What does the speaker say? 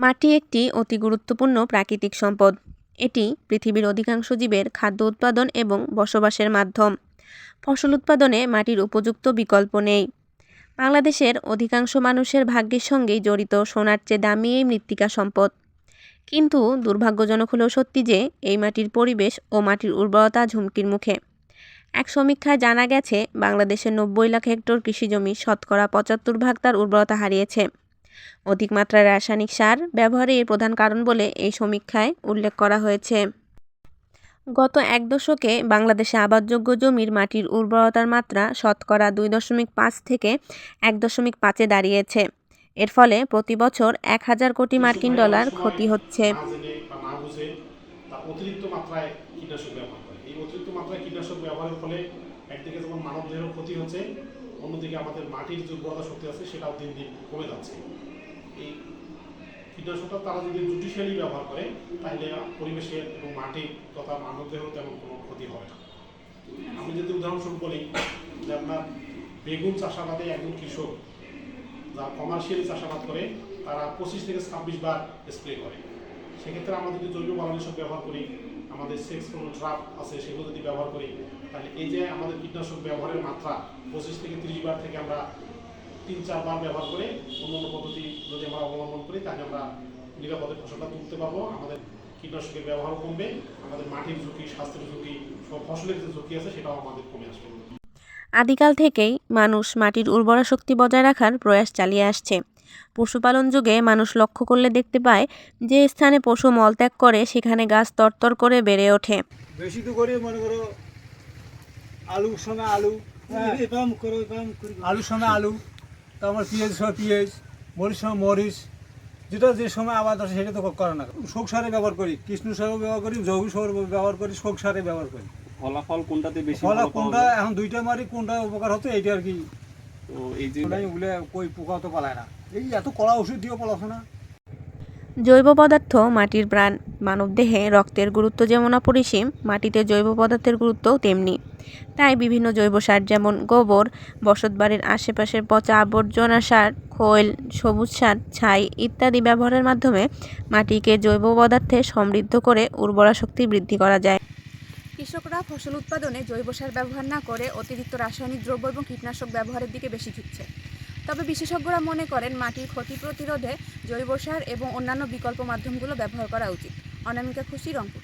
মাটি একটি অতি গুরুত্বপূর্ণ প্রাকৃতিক সম্পদ। এটি পৃথিবীর অধিকাংশ জীবের খাদ্য উৎপাদন এবং বসবাসের মাধ্যম। ফসল উৎপাদনে মাটির উপযুক্ত বিকল্প নেই। বাংলাদেশের অধিকাংশ মানুষের ভাগ্যের সঙ্গেই জড়িত সোনার চেয়ে দামি এই মৃত্তিকা সম্পদ। কিন্তু দুর্ভাগ্যজনক হলেও সত্যি যে, এই মাটির পরিবেশ ও মাটির উর্বরতা ঝুমকির মুখে। এক সমীক্ষায় জানা গেছে, বাংলাদেশের নব্বই লাখ হেক্টর কৃষিজমি শতকরা পঁচাত্তর ভাগ তার উর্বরতা হারিয়েছে। অধিক মাত্রায় রাসায়নিক সার ব্যবহারে এর প্রধান কারণ বলে এই সমীক্ষায় উল্লেখ করা হয়েছে। গত এক দশকে বাংলাদেশে আবাদযোগ্য জমির মাটির উর্বরতার মাত্রা শতকরা দুই দশমিক পাঁচ থেকে এক দশমিক পাঁচে দাঁড়িয়েছে। এর ফলে প্রতি বছর এক হাজার কোটি মার্কিন ডলার ক্ষতি হচ্ছে। অতিরিক্ত মাত্রায় কীটনাশক ব্যবহার করে। এই অতিরিক্ত মাত্রায় কীটনাশক ব্যবহারের ফলে একদিকে যেমন ক্ষতি হচ্ছে অন্যদিকে আমাদের মাটির যে উর্বরতা শক্তি আছে, সেটাও দিন দিন কমে যাচ্ছে। এই কীটনাশকটা তারা যদি জুডিশিয়ালি ব্যবহার করে, তাহলে পরিবেশের এবং মাটির তথা মানব দেহেরও তেমন কোনো ক্ষতি হবে না। আমি যদি উদাহরণস্বরূপ বলি যে আপনার বেগুন চাষাবাদে একজন কৃষক যারা কমার্শিয়ালি চাষাবাদ করে, তারা পঁচিশ থেকে ছাব্বিশ বার স্প্রে করে। সেক্ষেত্রে আমরা যদি জৈব বালানাশক ব্যবহার করি আমাদের সেক্স কোনো ট্রাপ আছে, সেগুলো যদি ব্যবহার করি, তাহলে এই যে আমাদের কীটনাশক ব্যবহারের মাত্রা, পঁচিশ থেকে তিরিশ বার থেকে আমরা তিন চারবার ব্যবহার করে অন্য অন্য পদ্ধতি যদি আমরা অবলম্বন করি, তাহলে আমরা নিরাপদে ফসলটা তুলতে পারব। আমাদের কীটনাশকের ব্যবহারও কমবে, আমাদের মাটির ঝুঁকি, স্বাস্থ্যের ঝুঁকি, সব ফসলের যে ঝুঁকি আছে, সেটাও আমাদের কমে আসবে। আদিকাল থেকেই মানুষ মাটির উর্বরা শক্তি বজায় রাখার প্রয়াস চালিয়ে আসছে। পশুপালন যুগে মানুষ লক্ষ্য করলে দেখতে পায় যে স্থানে পশু মলত্যাগ করে সেখানে গাছ তরতর করে বেড়ে ওঠে। বেশি তো করে মনে করো সময় আলু হ্যাঁ। সময় আলু তারপর পেঁয়াজ সময় পেঁয়াজ মরিচ সময় মরিচ যেটা যে সময় আবাদ আছে সেটা তো করে না। শোক সারে ব্যবহার করি কৃষ্ণ সারও ব্যবহার করি জৈব সার ব্যবহার করি শোক সারে ব্যবহার করি। ফলাফল কোনটাতে বেশি ফলে ভালো পাওয়া কোনটা এখন দুইটা মারি কোনটা উপকার হতো এইটা আর কি তো এই যে ওটাই কই পোকা তো পালায় না। এই এত কড়া ওষুধ দিয়েও পালাছে না। জৈব পদার্থ মাটির প্রাণ মানবদেহে রক্তের গুরুত্ব যেমন অপরিসীম মাটিতে জৈব পদার্থের গুরুত্বও তেমনি। তাই বিভিন্ন জৈব সার যেমন গোবর বসতবাড়ির আশেপাশের পচা আবর্জনা সার খৈল সবুজ সার ছাই ইত্যাদি ব্যবহারের মাধ্যমে মাটিকে জৈব পদার্থে সমৃদ্ধ করে উর্বরা শক্তি বৃদ্ধি করা যায়। কৃষকরা ফসল উৎপাদনে জৈব সার ব্যবহার না করে অতিরিক্ত রাসায়নিক দ্রব্য এবং কীটনাশক ব্যবহারের দিকে বেশি ঝুঁকছে। তবে বিশেষজ্ঞরা মনে করেন মাটির ক্ষতি প্রতিরোধে জৈব সার এবং অন্যান্য বিকল্প মাধ্যমগুলো ব্যবহার করা উচিত। অনামিকা খুশি, রংপুর।